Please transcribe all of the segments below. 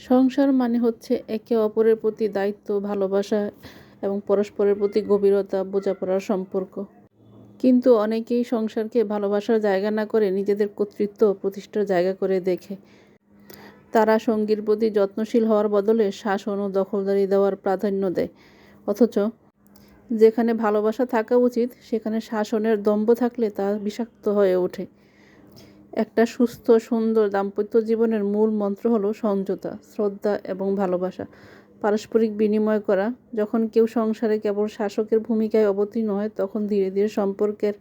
সংসার মানে হচ্ছে একে অপরের প্রতি দায়িত্ব, ভালোবাসা এবং পরস্পরের প্রতি গভীরতা, বোঝাপড়ার সম্পর্ক। কিন্তু অনেকেই সংসারকে ভালোবাসার জায়গা না করে নিজেদের কর্তৃত্ব প্রতিষ্ঠার জায়গা করে দেখে। তারা সঙ্গীর প্রতি যত্নশীল হওয়ার বদলে শাসন ও দখলদারি দেওয়ার প্রাধান্য দেয়। অথচ যেখানে ভালোবাসা থাকা উচিত, সেখানে শাসনের দম্ভ থাকলে তা বিষাক্ত হয়ে ওঠে। একটা সুস্থ, সুন্দর, দাম্পত্য জীবনের মূল মন্ত্র হলো সমঝোতা, শ্রদ্ধা এবং ভালোবাসা। পারস্পরিক বিনিময় করা, যখন কেউ সংসারে কেবল শাসকের ভূমিকায় অবতীর্ণ হয়, তখন ধীরে ধীরে সম্পর্কের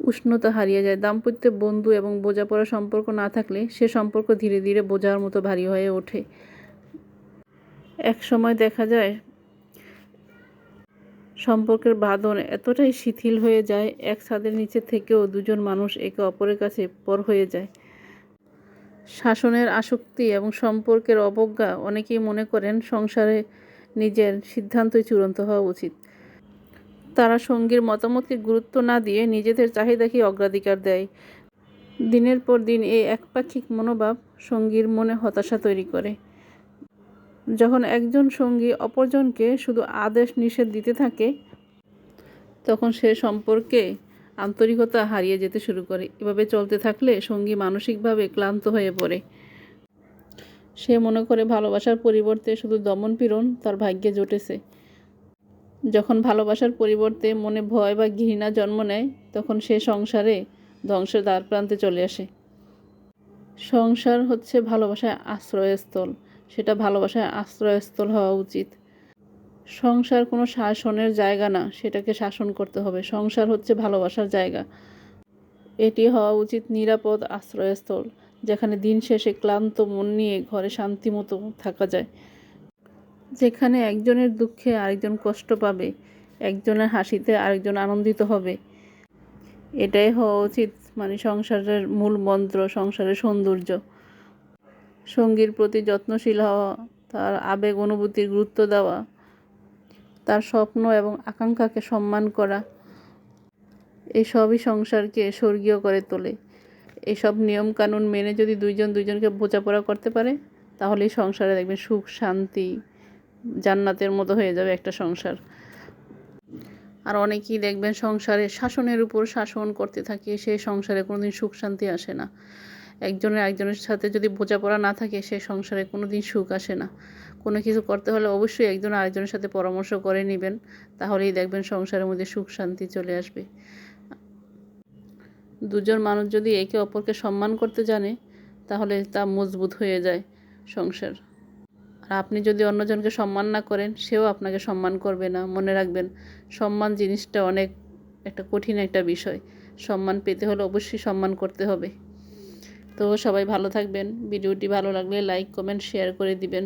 উষ্ণতা হারিয়ে যায়। দাম্পত্যে বন্ধু এবং বোঝাপড়া সম্পর্ক না থাকলে সে সম্পর্ক ধীরে ধীরে বোঝার মতো ভারী হয়ে ওঠে। এক সময় দেখা যায় সম্পর্কের বাঁধন এতটাই শিথিল হয়ে যায়, এক ছাদের নিচে থেকেও দুজন মানুষ একে অপরের কাছে পর হয়ে যায়। শাসনের আসক্তি এবং সম্পর্কের অবজ্ঞা অনেকেই মনে করেন সংসারে নিজের সিদ্ধান্তই চূড়ান্ত হওয়া উচিত। তারা সঙ্গীর মতামতকে গুরুত্ব না দিয়ে নিজেদের চাহিদাকে অগ্রাধিকার দেয়। দিনের পর দিন এই একপাক্ষিক মনোভাব সঙ্গীর মনে হতাশা তৈরি করে। যখন একজন সঙ্গী অপরজনকে শুধু আদেশ নিষেধ দিতে থাকে, তখন সে সম্পর্কে আন্তরিকতা হারিয়ে যেতে শুরু করে। এভাবে চলতে থাকলে সঙ্গী মানসিকভাবে ক্লান্ত হয়ে পড়ে। সে মনে করে ভালোবাসার পরিবর্তে শুধু দমন পীড়ন তার ভাগ্যে জুটেছে। যখন ভালোবাসার পরিবর্তে মনে ভয় বা ঘৃণা জন্ম নেয়, তখন সে সংসারে ধ্বংসের দ্বার প্রান্তে চলে আসে। সংসার হচ্ছে ভালোবাসায় আশ্রয়স্থল। সেটা ভালোবাসায় আশ্রয়স্থল হওয়া উচিত। সংসার কোনো শাসনের জায়গা না, সেটাকে শাসন করতে হবে। সংসার হচ্ছে ভালোবাসার জায়গা। এটি হওয়া উচিত নিরাপদ আশ্রয়স্থল, যেখানে দিন শেষে ক্লান্ত মন নিয়ে ঘরে শান্তিমতো থাকা যায়। যেখানে একজনের দুঃখে আরেকজন কষ্ট পাবে, একজনের হাসিতে আরেকজন আনন্দিত হবে। এটাই হওয়া উচিত মানে সংসারের মূল মন্ত্র, সংসারের সৌন্দর্য। সঙ্গীর প্রতি যত্নশীল হওয়া, তার আবেগ অনুভূতির গুরুত্ব দেওয়া, তার স্বপ্ন এবং আকাঙ্ক্ষাকে সম্মান করা, এসবই সংসারকে স্বর্গীয় করে তোলে। এসব নিয়মকানুন মেনে যদি দুইজন দুইজনকে বোঝাপড়া করতে পারে, তাহলেই সংসারে দেখবেন সুখ, শান্তি, জান্নাতের মতো হয়ে যাবে একটা সংসার। আর অনেকেই দেখবেন সংসারে শাসনের উপর শাসন করতে থাকে সেই সংসারে কোনোদিন সুখ শান্তি আসে না। একজনের একজনের সাথে যদি বোঝাপড়া না থাকে, সে সংসারে কোনো দিন সুখ আসে না। কোনো কিছু করতে হলে অবশ্যই একজন আরেকজনের সাথে পরামর্শ করে নেবেন, তাহলেই দেখবেন সংসারের মধ্যে সুখ শান্তি চলে আসবে। দুজন মানুষ যদি একে অপরকে সম্মান করতে জানে, তাহলে তা মজবুত হয়ে যায় সংসার। আর আপনি যদি অন্যজনকে সম্মান না করেন, সেও আপনাকে সম্মান করবে না। মনে রাখবেন, সম্মান জিনিসটা অনেক একটা কঠিন একটা বিষয়। সম্মান পেতে হলে অবশ্যই সম্মান করতে হবে। তো সবাই ভালো থাকবেন। ভিডিওটি ভালো লাগলে লাইক কমেন্ট শেয়ার করে দিবেন।